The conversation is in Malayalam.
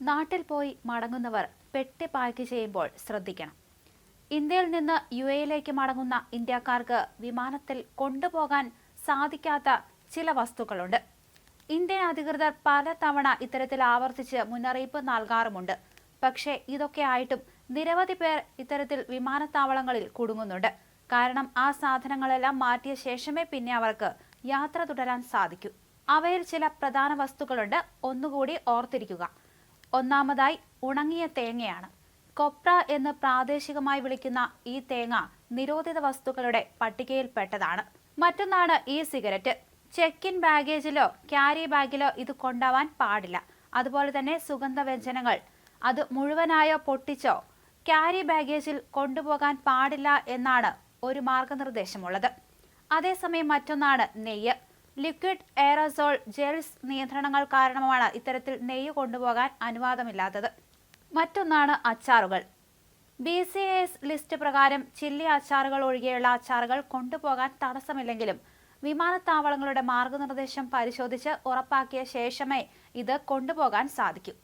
നാട്ടിൽ പോയി മടങ്ങുന്നവർ പെട്ടി പാക്ക് ചെയ്യുമ്പോൾ ശ്രദ്ധിക്കണം. ഇന്ത്യയിൽ നിന്ന് യു എയിലേക്ക് മടങ്ങുന്ന ഇന്ത്യക്കാർക്ക് വിമാനത്തിൽ കൊണ്ടുപോകാൻ സാധിക്കാത്ത ചില വസ്തുക്കളുണ്ട്. ഇന്ത്യൻ അധികൃതർ പല തവണ ഇത്തരത്തിൽ ആവർത്തിച്ച് മുന്നറിയിപ്പ് നൽകാറുമുണ്ട്. പക്ഷേ ഇതൊക്കെ ആയിട്ടും നിരവധി പേർ ഇത്തരത്തിൽ വിമാനത്താവളങ്ങളിൽ കുടുങ്ങുന്നുണ്ട്. കാരണം ആ സാധനങ്ങളെല്ലാം മാറ്റിയ ശേഷമേ പിന്നെ അവർക്ക് യാത്ര തുടരാൻ സാധിക്കൂ. അവയിൽ ചില പ്രധാന വസ്തുക്കളുണ്ട്. ഒന്നുകൂടി ഓർത്തിരിക്കുക. ഒന്നാമതായി ഉണങ്ങിയ തേങ്ങയാണ്. കൊപ്ര എന്ന് പ്രാദേശികമായി വിളിക്കുന്ന ഈ തേങ്ങ നിരോധിത വസ്തുക്കളുടെ പട്ടികയിൽപ്പെട്ടതാണ്. മറ്റൊന്നാണ് ഈ സിഗരറ്റ്. ചെക്ക് ഇൻ ബാഗേജിലോ ക്യാരി ബാഗിലോ ഇത് കൊണ്ടാവാൻ പാടില്ല. അതുപോലെ തന്നെ സുഗന്ധവ്യഞ്ജനങ്ങൾ അത് മുഴുവനായോ പൊട്ടിച്ചോ ക്യാരി ബാഗേജിൽ കൊണ്ടുപോകാൻ പാടില്ല എന്നാണ് ഒരു മാർഗനിർദ്ദേശമുള്ളത്. അതേസമയം മറ്റൊന്നാണ് നെയ്യ്. ലിക്വിഡ് എയറസോൾ ജെൽസ് നിയന്ത്രണങ്ങൾ കാരണമാണ് ഇത്തരത്തിൽ നെയ്യ് കൊണ്ടുപോകാൻ അനുവാദമില്ലാത്തത്. മറ്റൊന്നാണ് അച്ചാറുകൾ. ബി സി എസ് ലിസ്റ്റ് പ്രകാരം ചില്ലി അച്ചാറുകൾ ഒഴികെയുള്ള അച്ചാറുകൾ കൊണ്ടുപോകാൻ തടസ്സമില്ലെങ്കിലും വിമാനത്താവളങ്ങളുടെ മാർഗനിർദ്ദേശം പരിശോധിച്ച് ഉറപ്പാക്കിയ ശേഷമേ ഇത് കൊണ്ടുപോകാൻ സാധിക്കൂ.